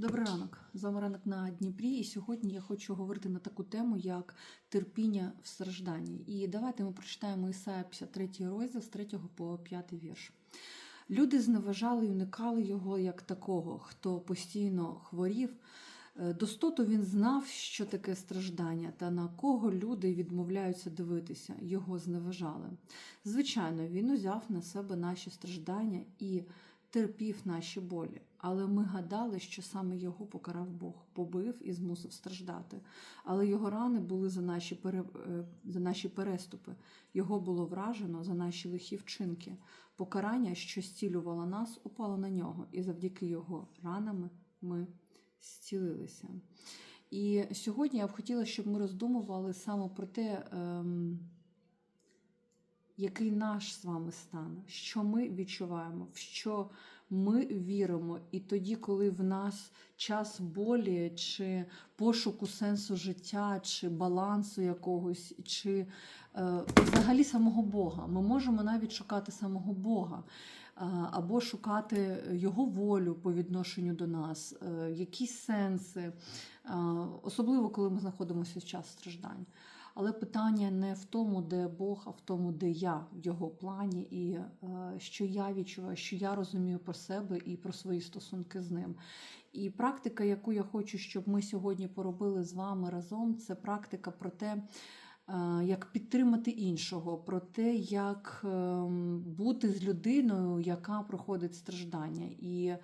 Добрий ранок. З вами ранок на Дніпрі. І сьогодні я хочу говорити на таку тему, як терпіння в стражданні. І давайте ми прочитаємо Ісая 53 розділ з 3 по 5 вірш. Люди зневажали і уникали його як такого, хто постійно хворів. Е, Достоту він знав, що таке страждання, та на кого люди відмовляються дивитися, його зневажали. Звичайно, він узяв на себе наші страждання і терпів наші болі, але ми гадали, що саме його покарав Бог, побив і змусив страждати. Але його рани були за наші, пере... е, за наші переступи, його було вражено за наші лихі вчинки. Покарання, що зцілювало нас, упало на нього, і завдяки його ранами ми зцілилися. І сьогодні я б хотіла, щоб ми роздумували саме про те, ем, який наш з вами стан, що ми відчуваємо, в що ми віримо. І тоді, коли в нас час болі, чи пошуку сенсу життя, чи балансу якогось, чи е, взагалі самого Бога, ми можемо навіть шукати самого Бога. е, Або шукати його волю по відношенню до нас, е, якісь сенси, е, особливо коли ми знаходимося в час страждань. Але питання не в тому, де Бог, а в тому, де я в його плані, і е, що я відчуваю, що я розумію про себе і про свої стосунки з ним. І практика, яку я хочу, щоб ми сьогодні поробили з вами разом, це практика про те, як підтримати іншого, про те, як ем, бути з людиною, яка проходить страждання, і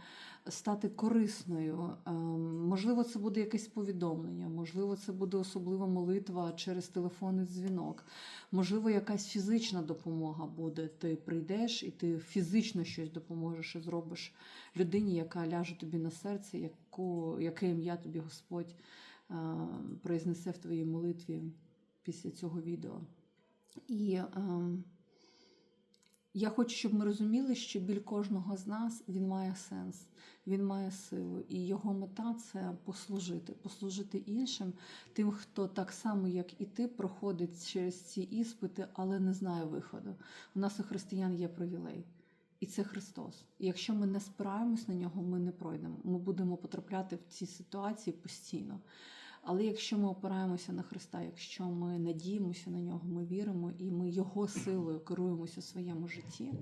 стати корисною. Ем, Можливо, це буде якесь повідомлення, можливо, це буде особлива молитва через телефонний дзвінок, можливо, якась фізична допомога буде. Ти прийдеш і ти фізично щось допоможеш і зробиш людині, яка ляже тобі на серце, яку, яке ім'я тобі Господь е, произнесе в твоїй молитві після цього відео. І ем, я хочу, щоб ми розуміли, що біль кожного з нас він має сенс, він має силу, і його мета це послужити, послужити іншим, тим, хто так само, як і ти, проходить через ці іспити, але не знає виходу. У нас у християн є привілей. І це Христос. І якщо ми не спираємось на нього, ми не пройдемо. Ми будемо потрапляти в ці ситуації постійно. Але якщо ми опираємося на Христа, якщо ми надіємося на нього, ми віримо і ми Його силою керуємося в своєму житті,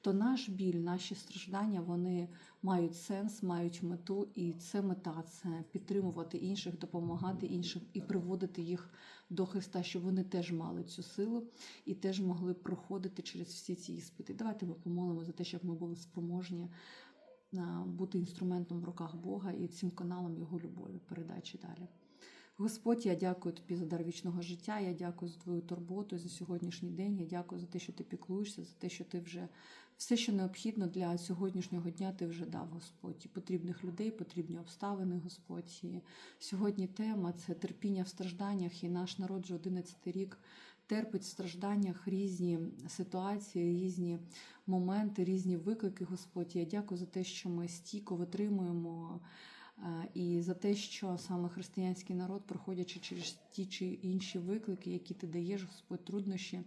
то наш біль, наші страждання вони мають сенс, мають мету, і це мета це підтримувати інших, допомагати іншим і приводити їх до Христа, щоб вони теж мали цю силу і теж могли проходити через всі ці іспити. Давайте ми помолимо за те, щоб ми були спроможні бути інструментом в руках Бога і цим каналом Його любові, передачі далі. Господь, я дякую тобі за дар вічного життя. Я дякую за твою турботу за сьогоднішній день. Я дякую за те, що ти піклуєшся, за те, що ти вже все, що необхідно для сьогоднішнього дня, ти вже дав, Господь. І потрібних людей, потрібні обставини, Господь. І сьогодні тема це терпіння в стражданнях, і наш народ вже 11 рік терпить в стражданнях різні ситуації, різні моменти, різні виклики, Господь. Я дякую за те, що ми стійко витримуємо. Е, І за те, що саме християнський народ, проходячи через ті чи інші виклики, які ти даєш, Господь, труднощі,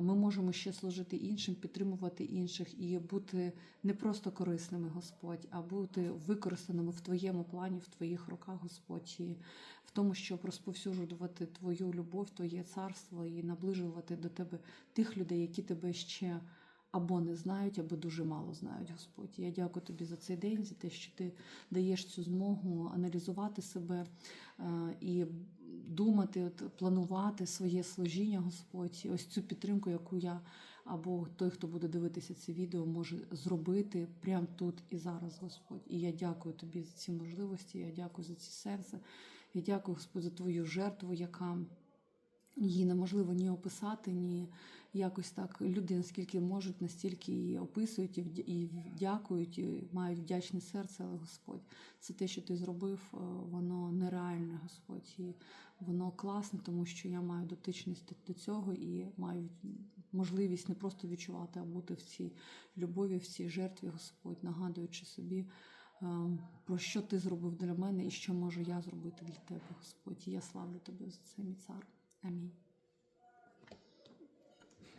ми можемо ще служити іншим, підтримувати інших і бути не просто корисними, Господь, а бути використаними в твоєму плані, в твоїх руках, Господь, і в тому, щоб розповсюджувати Твою любов, Твоє царство і наближувати до тебе тих людей, які тебе ще або не знають, або дуже мало знають, Господь. Я дякую тобі за цей день, за те, що ти даєш цю змогу аналізувати себе е, і думати, от, планувати своє служіння, Господь. Ось цю підтримку, яку я або той, хто буде дивитися це відео, може зробити прямо тут і зараз, Господь. І я дякую тобі за ці можливості. Я дякую за ці сенси. Я дякую, Господь, за твою жертву, яка її неможливо ні описати, ні якось так люди, наскільки можуть, настільки її описують і дякують, і мають вдячне серце, але Господь, це те, що ти зробив, е, воно нереальне, Господь, і воно класне, тому що я маю дотичність до цього і маю можливість не просто відчувати, а бути в цій любові, в цій жертві, Господь, нагадуючи собі. е, Про що ти зробив для мене і що можу я зробити для тебе, Господь. І я славлю тебе за це, мій цар. I mean.